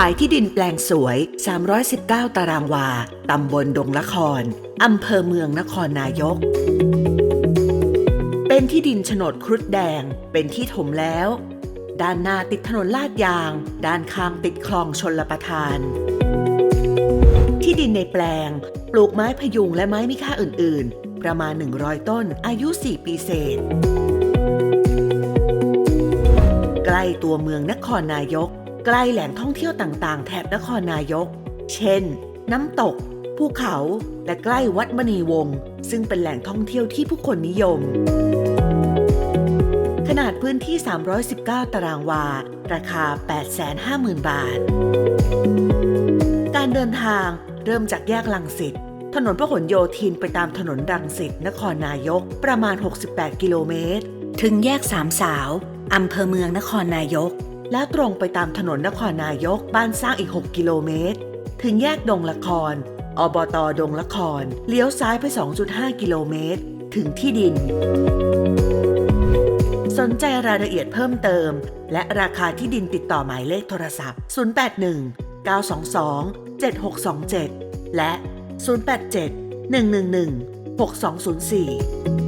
ขายที่ดินแปลงสวย 319 ตารางวา ตำบลดงละคร อำเภอเมืองนครนายก เป็นที่ดินโฉนดครุฑแดง เป็นที่ถมแล้ว ด้านหน้าติดถนนลาดยาง ด้านข้างติดคลองชนลประทาน ที่ดินในแปลง ปลูกไม้พยุงและไม้มีค่าอื่น ๆ ประมาณ 100 ต้น อายุ 4 ปีเศษ ใกล้ตัวเมืองนครนายก ใกล้แหล่งท่องเที่ยวต่างๆ แถบนครนายก เช่น น้ำตก ภูเขา และใกล้วัดมณีวงศ์ซึ่งเป็นแหล่งท่องเที่ยวที่ผู้คนนิยม ขนาดพื้นที่ 319 ตารางวา ราคา 850,000 บาท การเดินทางเริ่มจากแยกลังสิตถนนพหลโยธินไปตามถนนรังสิตนครนายกประมาณ 68 กิโลเมตร ถึงแยกสามสาว อำเภอเมืองนครนายก แล้วตรงไปตามถนนนครนายกบ้านสร้างอีก 6 กิโลเมตร ถึงแยกดงละคร อบตดงละคร เลี้ยวซ้ายไป 2.5 กิโลเมตร ถึงที่ดิน สนใจรายละเอียดเพิ่มเติม และราคาที่ดินติดต่อหมายเลขโทรศัพท์ 081 922 7627 และ 087 111 6204